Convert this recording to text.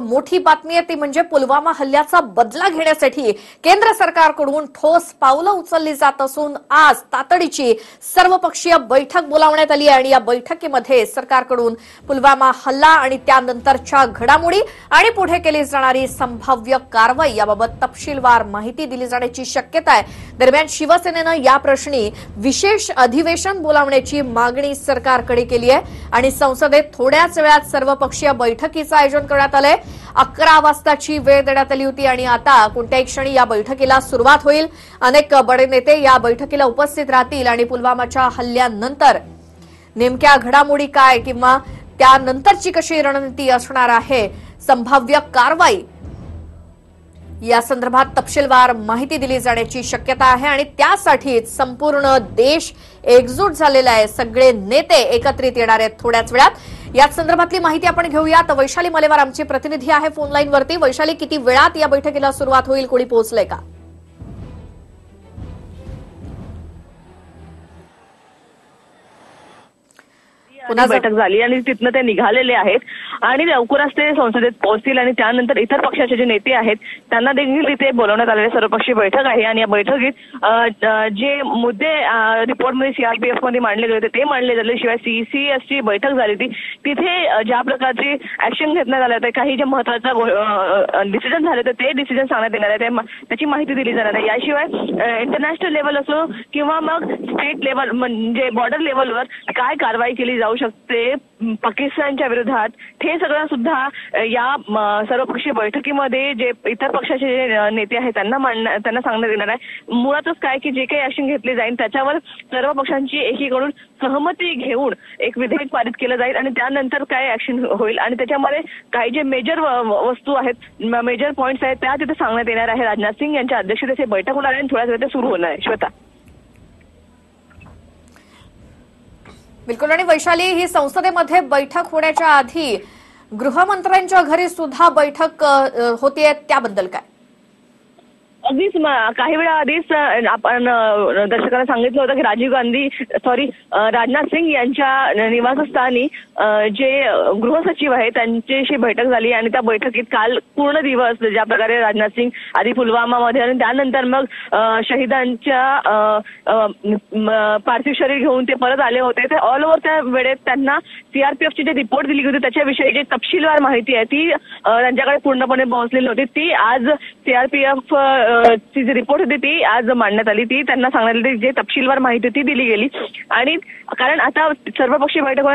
मोठी बातमी आहे ती म्हणजे पुलवामा हल्ल्याचा बदला घेण्यासाठी केंद्र सरकारकडून ठोस पावलं उचलली जात असून आज तातडीची सर्वपक्षीय बैठक बोलावण्यात आली आहे आणि या बैठकीमध्ये सरकारकडून पुलवामा हल्ला आणि त्यानंतरच्या घडामोडी आणि पुढे केली जाणारी संभाव्य कारवाई याबाबत तपशीलवार माहिती दिली जाण्याची शक्यता आहे. दरम्यान शिवसेनेनं या प्रश्नी विशेष अधिवेशन बोलावण्याची मागणी सरकारकडे केली आहे आणि संसदेत थोड्याच वेळात सर्वपक्षीय बैठकीचं आयोजन करण्यात आलंय. अकरा वाजताची वेळ देण्यात आली होती आणि आता कोणत्याही क्षणी या बैठकीला सुरुवात होईल. अनेक बडे नेते या बैठकीला उपस्थित राहतील आणि पुलवामाच्या हल्ल्यानंतर नेमक्या घडामोडी काय किंवा त्यानंतरची कशी रणनीती असणार आहे संभाव्य कारवाई या संदर्भात तपशीलवार माहिती दिली जाण्याची शक्यता आहे आणि त्यासाठीच संपूर्ण देश एकजूट झालेला आहे. सगळे नेते एकत्रित येणार आहेत थोड्याच वेळात. याच संदर्भातली माहिती आपण घेऊयात. वैशाली मलेवार आमची प्रतिनिधी आहे फोन वैशाली किती वेळात या बैठकीला सुरुवात होईल? कोणी पोहोचलंय का? पुन्हा बैठक झाली आणि तिथनं ते निघालेले आहेत. आणि लवकरच ते संसदेत पोहोचतील आणि त्यानंतर इतर पक्षाचे जे नेते आहेत त्यांना देखील तिथे बोलवण्यात आलेले सर्वपक्षीय बैठक आहे. आणि या बैठकीत जे मुद्दे रिपोर्टमध्ये सीआरपीएफमध्ये मांडले गेले होते ते मांडले झाले शिवाय सीसीएस ची बैठक झाली ती तिथे ज्या प्रकारची ऍक्शन घेण्यात आले होते काही जे महत्त्वाचा डिसिजन झाले होते ते डिसिजन सांगण्यात येणार आहे. त्याची माहिती दिली जाणार आहे. याशिवाय इंटरनॅशनल लेवल असो किंवा मग स्टेट लेवल म्हणजे बॉर्डर लेवलवर काय कारवाई केली जाऊ शकते पाकिस्तानच्या विरोधात. हे सगळं सुद्धा या सर्वपक्षीय बैठकीमध्ये जे इतर पक्षाचे जे नेते आहेत त्यांना मांडणार त्यांना सांगण्यात येणार आहे. मुळातच काय की जे काही ऍक्शन घेतली जाईल त्याच्यावर सर्व पक्षांची एकीकडून सहमती घेऊन एक विधेयक पारित केलं जाईल आणि त्यानंतर काय ऍक्शन होईल. आणि त्याच्यामध्ये काही जे मेजर वस्तू आहेत मेजर पॉईंट्स आहेत त्या तिथे सांगण्यात येणार आहे. राजनाथ सिंग यांच्या अध्यक्षतेची बैठक होणार आहे आणि थोड्याच वेळ ते सुरू होणार आहे. श्वेता. बिलकुल. आणि वैशाली ही संसदेमध्ये बैठक होण्याच्या आधी गृहमंत्र्यांच्या घरी सुद्धा बैठक होतीये त्याबद्दल काय? अगदीच काही वेळा आधीच आपण दर्शकांना सांगितलं होतं की राजीव गांधी सॉरी राजनाथ सिंग यांच्या निवासस्थानी जे गृहसचिव आहे त्यांच्याशी बैठक झाली आणि त्या बैठकीत काल पूर्ण दिवस ज्या प्रकारे राजनाथ सिंग आधी पुलवामामध्ये आणि त्यानंतर मग शहीदांच्या अ, पार्थिव शरीर घेऊन ते परत आले होते. ते ऑल ओव्हर त्या वेळेत त्यांना सीआरपीएफची जे रिपोर्ट दिली होती त्याच्याविषयी जी तपशीलवार माहिती आहे ती त्यांच्याकडे पूर्णपणे पोहोचलेली होती. ती आज सीआरपीएफ ची जी रिपोर्ट होती ती आज मांडण्यात आली. ती त्यांना सांगण्यात आली जी तपशीलवार माहिती ती दिली गेली. आणि कारण आता सर्वपक्षीय बैठक होण्यात